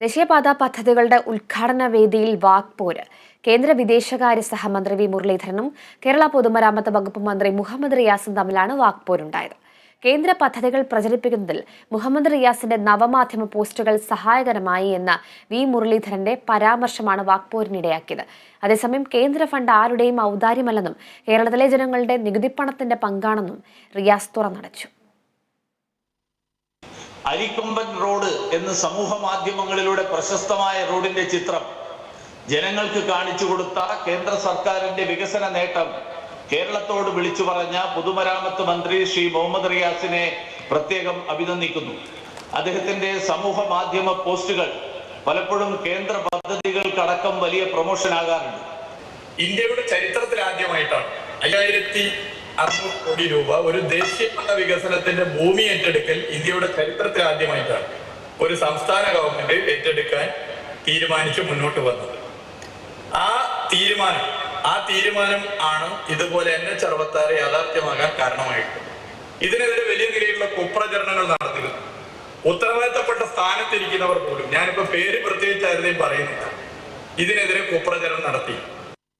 ദേശീയപാത പദ്ധതികളുടെ ഉദ്ഘാടന വേദിയിൽ വാഗ്പോര് കേന്ദ്ര വിദേശകാര്യ സഹമന്ത്രി വി മുരളീധരനും കേരള പൊതുമരാമത്ത് വകുപ്പ് മന്ത്രി മുഹമ്മദ് റിയാസും തമ്മിലാണ് വാക്പോരുണ്ടായത് കേന്ദ്ര പദ്ധതികൾ പ്രചരിപ്പിക്കുന്നതിൽ മുഹമ്മദ് റിയാസിന്റെ നവമാധ്യമ പോസ്റ്റുകൾ സഹായകരമായി എന്ന വി മുരളീധരന്റെ പരാമർശമാണ് വാക്പോരിനിടയാക്കിയത് അതേസമയം കേന്ദ്ര ഫണ്ട് ആരുടെയും ഔദാര്യമല്ലെന്നും കേരളത്തിലെ ജനങ്ങളുടെ നികുതിപ്പണത്തിന്റെ പങ്കാണെന്നും റിയാസ് തുറന്നടച്ചു. അരിക്കൊമ്പൻ റോഡ് എന്ന് സമൂഹ മാധ്യമങ്ങളിലൂടെ പ്രശസ്തമായ റോഡിന്റെ ചിത്രം. ജനങ്ങൾക്ക് കാണിച്ചു കൊടുത്ത കേന്ദ്ര സർക്കാരിന്റെ വികസന നേട്ടം. കേരളത്തോട് വിളിച്ചു പറഞ്ഞ പൊതുമരാമത്ത് മന്ത്രി ശ്രീ മുഹമ്മദ് റിയാസിനെ പ്രത്യേകം അഭിനന്ദിക്കുന്നു. അദ്ദേഹത്തിന്റെ സമൂഹ മാധ്യമ പോസ്റ്റുകൾ പലപ്പോഴും കേന്ദ്ര പദ്ധതികൾക്കടക്കം വലിയ പ്രൊമോഷൻ ആകാറുണ്ട് ഇന്ത്യയുടെ ചരിത്രത്തിൽ ആദ്യമായിട്ടാണ്. അയ്യായിരത്തി അറുന്നൂറ് കോടി രൂപ ഒരു ദേശീയപാത വികസനത്തിന്റെ ഭൂമി ഏറ്റെടുക്കൽ ഇന്ത്യയുടെ ചരിത്രത്തിൽ ആദ്യമായിട്ടാണ്. ഒരു സംസ്ഥാന ഗവൺമെന്റ് ഏറ്റെടുക്കാൻ തീരുമാനിച്ച് മുന്നോട്ട് വന്നത്. ആ തീരുമാനം ആ തീരുമാനം ആണ് ഇതുപോലെ എൻ എച്ച് അറുപത്തി യാഥാർത്ഥ്യമാകാൻ കാരണമായിട്ട് ഇതിനെതിരെ വലിയ നിലയിലുള്ള കുപ്രചരണങ്ങൾ നടത്തുക ഉത്തരവാദിത്തപ്പെട്ട സ്ഥാനത്തിരിക്കുന്നവർ പോലും ഞാനിപ്പോ പേര് പ്രത്യേകിച്ച് ആരുടെയും പറയുന്നില്ല. ഇതിനെതിരെ കുപ്രചരണം നടത്തി.